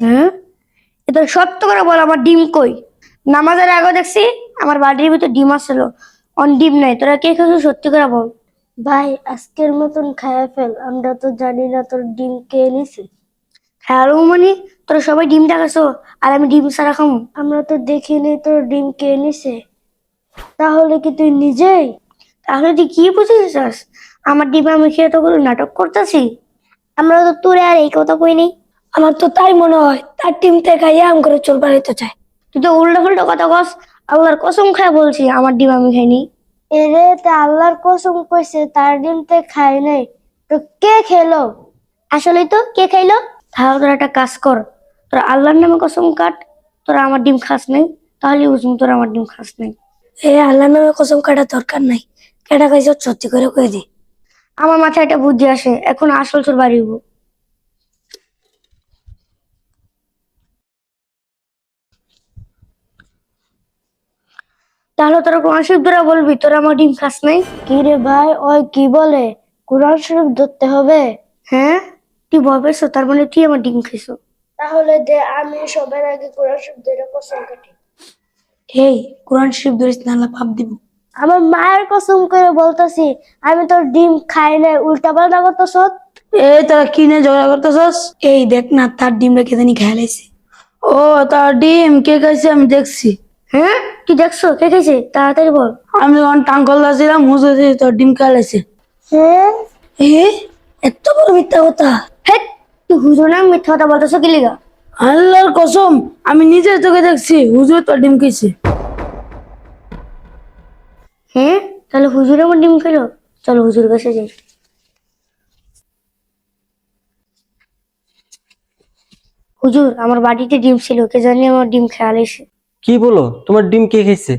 হ্যাঁ? এটা সত্য করে বল আমার ডিম কই? নামাজের আগে দেখছি আমার বাড়ির ভিতর ডিম আসছিল অন ডিম নাই তোরা কে খেয়েছিস সত্যি করে বল। ভাই আজকের মতন খায়া ফেল আমরা তো জানি না তোর ডিম কে নিছে হ্যালো মানে তোরা সবাই ডিম দেখাছো আর আমি ডিম ছাড়া খামু। আমরা তো দেখিনি তোর ডিম কে নিছে তাহলে কি তুই নিজেই? তাহলে তুই কি বুঝেছিস? আমার ডিম আমি খেয়ে তো নাটক করতেছি। আমরা তো তোরে আর এই কথা কই নেই আমার তো তাই মনে হয় তার টিম থেকে খাইয়ে আম করে চোর বাড়াইতে চায়। তুই তো উল্টো ফুল্টো কথা কস আল্লাহর কসম খায় বলছি আমার ডিম আমি খাইনি। এরে তা আল্লাহর কসম কইছে তার ডিম তে খাই নাই। তো কে খেলো? আসলেই তো কে খাইলো? তাহলে তোরা একটা কাজ কর তোরা আল্লাহর নামে কসম কাট তোরা আমার ডিম খাস নাই তাহলে বুঝুম তোরা আমার ডিম খাস নাই। এ আল্লাহর নামে কসম কাটার দরকার নাই। কেটা খাইছ সত্যি করে কই দি। আমার মাথায় একটা বুদ্ধি আসে এখন আসল চোর বাড়ি তাহলে তোরা কোরআন শরীফ ধরে বলবি? তোরা আমার ডিম খাস নাই? কি রে ভাই ওই কি বলে? কোরআন শরীফ ধরতে হবে? হ্যাঁ? তুই ভয় পেয়েছ তার মানে তুই আমার ডিম খাইছো। তাহলে দে আমি সবার আগে কোরআন শরীফ ধরে কসম কাটি। এই কোরআন শরীফ ধরিস না আল্লাহ পাপ দিব। আমার মায়ের কসম করে বলতাছি আমি তোর ডিম খাই নাই উল্টা পাল্টা করতেছ এই তোরা কিনে ঝগড়া করতেছস? এই দেখ না তার ডিম রেখে জানি খেয়ালাইছে ও তার ডিম কে খাইছে আমি দেখছি। হ্যাঁ? তুই দেখছ? কে খাইছে? তাড়াতাড়ি বল। আমি যখন টাঙ্কল ছিলাম হুজুর তোর ডিম খেয়ালাইছে হ্যাঁ এ? এত বড় মিথ্যা কথা। হেট তুই হুজুর নাম মিথ্যা কথা বলতেছ কি লিগা? আল্লাহর কসম আমি নিজের চোখে দেখছি হুজুর তোর ডিম খাইছে। হ্যাঁ তাহলে হুজুর আমার ডিম খেলো চলো হুজুর কাছে যাই। হুজুর আমার বাড়িতে ডিম ছিল কে জানি আমার ডিম খেয়াল এসে কি বলো? তোমার ডিম কে কেউ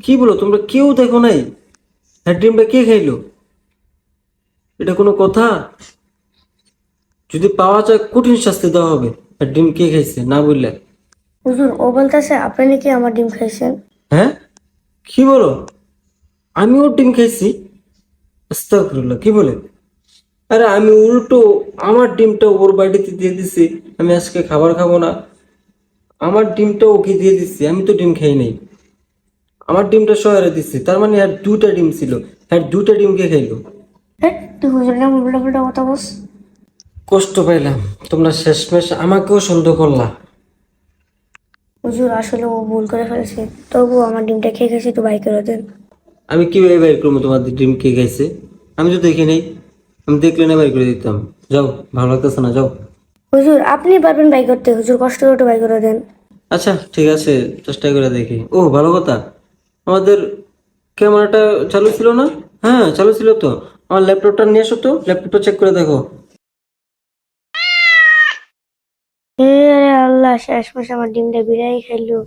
কি বলো? তোমরা কেউ দেখো নাই? হ্যাঁ ডিমটা কে খাইলো? এটা কোনো কথা? যদি পাওয়া যায় কঠিন শাস্তি দেওয়া হবে। আর ডিম কে খাইছে? না বললে? হুজুর ও বলতেছে আপনি নাকি আমার ডিম খাইছেন? হ্যাঁ? কি বলো? আমিও ডিম খাইছি। আস্তাগফিরুল্লাহ কি বলে? আরে আমি উল্টো আমার ডিমটা ওর বাড়িতে দিয়ে দিছি। আমি আজকে খাবার খাব না। আমার ডিমটা ওকে দিয়ে দিচ্ছি আমি তো ডিম খাই নাই। আমার ডিমটা শহরে দিচ্ছি তার মানে আর দুটা ডিম ছিল। আর দুটা ডিম কে খাইলো? তুই হুজুর নাম উল্টা কথা বস কষ্ট পাইলাম তোমরা শেষমেশ আমাকেও সন্দেহ করলা। হুজুর আসলে ও ভুল করে ফেলেছে। তবু আমার ডিমটা খেয়ে গেছে তো বাই করে দেন। আমি কীভাবে বাইর করব তোমাদের ডিম কে খাইছে? আমি তো দেখি নাই। আমি দেখলে না বাইর করে দিতাম। যাও ভালো লাগতেছে না যাও। হুজুর আপনি পারবেন বাই করতে। হুজুর কষ্ট করে বাই করে দেন। আচ্ছা ঠিক আছে চেষ্টা করে দেখি। ও ভালো কথা। আমাদের ক্যামেরাটা চালু ছিল না? হ্যাঁ চালু ছিল তো। আমার ল্যাপটপটা নিয়ে এসো তো ল্যাপটপটা চেক করে দেখো। আল্লাহ শেষ মাসে আমার ডিমটা বিড়াই খাইলো।